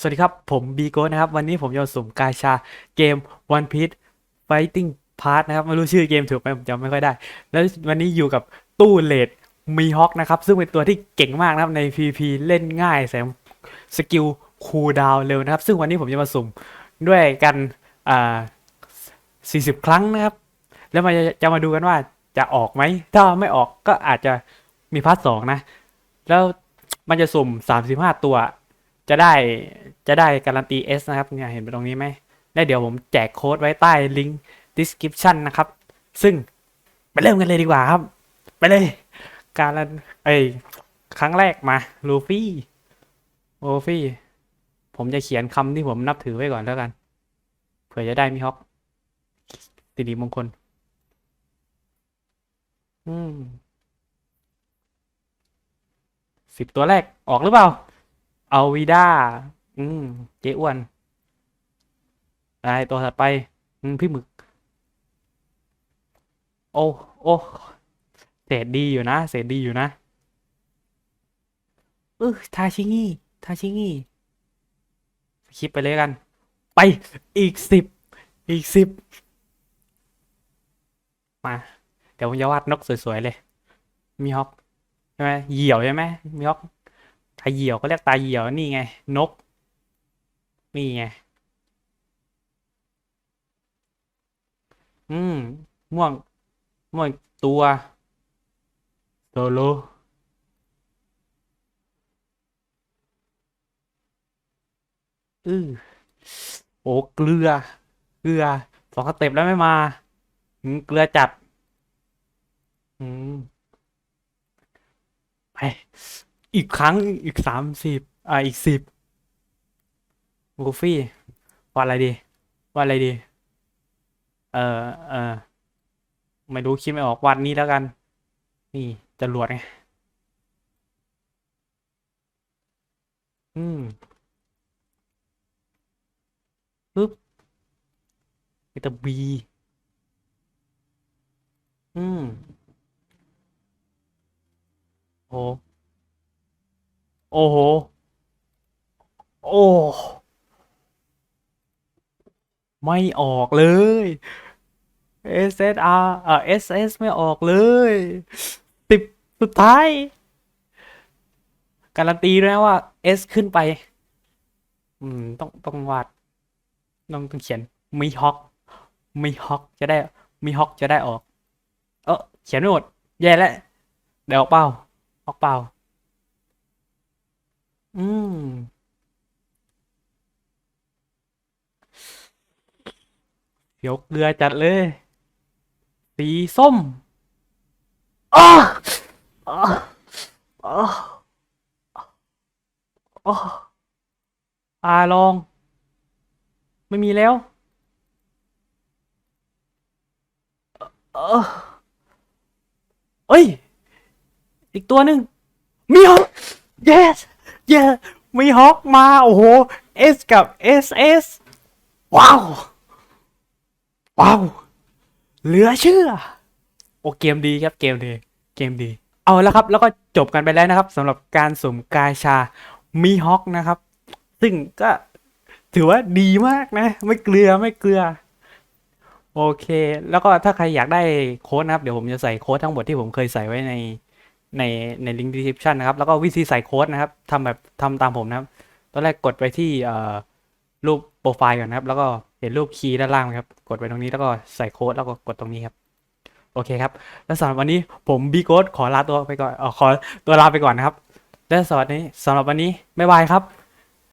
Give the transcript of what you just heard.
สวัสดีครับ ผมบีโก้นะครับ วันนี้ผมจะสุ่มกาชาเกม One Piece Fighting Part นะครับ ไม่รู้ชื่อเกมถูกไหมผมจำไม่ค่อยได้ แล้ววันนี้อยู่กับตู้เลดมีฮอกนะครับ ซึ่งเป็นตัวที่เก่งมากนะครับใน PP เล่นง่ายแถมสกิลคูลดาวน์เร็วนะครับ ซึ่งวันนี้ผมจะมาสุ่มด้วยกันอ่า40 ครั้งนะครับ แล้วมาจะจะมาดูกันว่าจะออกไหม ถ้าไม่ออกก็อาจจะมีพาร์ทสองนะ แล้วมันจะสุ่ม 35 ตัว จะได้จะได้การันตี S นะครับเนี่ยเห็นไปตรงนี้ไหมแล้วเดี๋ยวผมแจกโค้ดไว้ใต้ลิงก์ description นะครับ ซึ่งไปเริ่มกันเลยดีกว่าครับ ไปเลย การันไอยครั้งแรกมาลูฟี่ลูฟี่ ผมจะเขียนคำที่ผมนับถือไว้ก่อนแล้วกัน เผื่อจะได้มีฮอกสิริมงคล อืมสิบตัวแรกออกหรือเปล่า เอาวีด้าอืมเจ๊อ้วนอะไรตัวถัดไป อืมพี่หมึก โอ้โอ้เศษดีอยู่นะเศษดีอยู่นะเออทาชิงิทาชิงิคลิปไปเลยกัน ไปอีกสิบอีกสิบมา เดี๋ยวผมจะวาดนกสวยๆเลย มีฮอกใช่ไหมเหยี่ยวใช่ไหมมีฮอก ตาเหยี่ยวก็เรียกตาเหยี่ยวนี่ไง นก นี่ไง อืม ม่วง ม่วงตัวโซโลอือโอ้เกลือ เกลือสองสเต็ปแล้วไม่มาอืมเกลือจัด อืมไป อีกครั้งอีกสามสิบอ่าอีกสิบกูฟี่ว่าอะไรดีว่าอะไรดี เออเออไม่รู้คิดไม่ออกวันนี้แล้วกัน นี่จรวดไงอืมปึ๊บมิตรบีอืมโอ้ โอ้โห โอ้ ไม่ออกเลย SSR เอ่อ SS ไม่ออกเลยสิบสุดท้าย การันตีด้วยนะว่า S ขึ้นไป อืม ต้องต้องวาดต้องต้องเขียนมีฮอกมีฮอกจะได้มีฮอกจะได้ออก เออเขียนไม่หมด แย่แล้วเดี๋ยวออกเปล่า ออกเปล่า อืม เดี๋ยวเกลือจัดเลย สีส้มอ้ออ้ออ้ออ้ออาลอง ไม่มีแล้วเออเอ้ย อีกตัวหนึ่งมีฮอ ก yes yes มีฮอกมา โอ้โห S กับ SS ว้าว ว้าว เหลือเชื่อ โอเกมดีครับเกมดีเกมดี เอาแล้วครับ แล้วก็จบกันไปแล้วนะครับสำหรับการสุ่มกาชามีฮอกนะครับ ซึ่งก็ถือว่าดีมากนะ ไม่เกลือไม่เกลือ โอเค แล้วก็ถ้าใครอยากได้โค้ดนะครับ เดี๋ยวผมจะใส่โค้ดทั้งหมดที่ผมเคยใส่ไว้ใน ในในลิงก์ดีสคริปชันนะครับ แล้วก็วิธีใส่โค้ดนะครับทำแบบทำตามผมนะครับ ตอนแรกกดไปที่รูปโปรไฟล์ก่อนนะครับ แล้วก็เห็นรูปคีย์ด้านล่างครับ กดไปตรงนี้แล้วก็ใส่โค้ดแล้วก็กดตรงนี้ครับ โอเคครับ แล้วสำหรับวันนี้ผมบีโค้ดขอลาตัวไปก่อนอขอตัวลาไปก่อนนะครับ และสวัสดีสำหรับวันนี้ บ๊ายบายครับ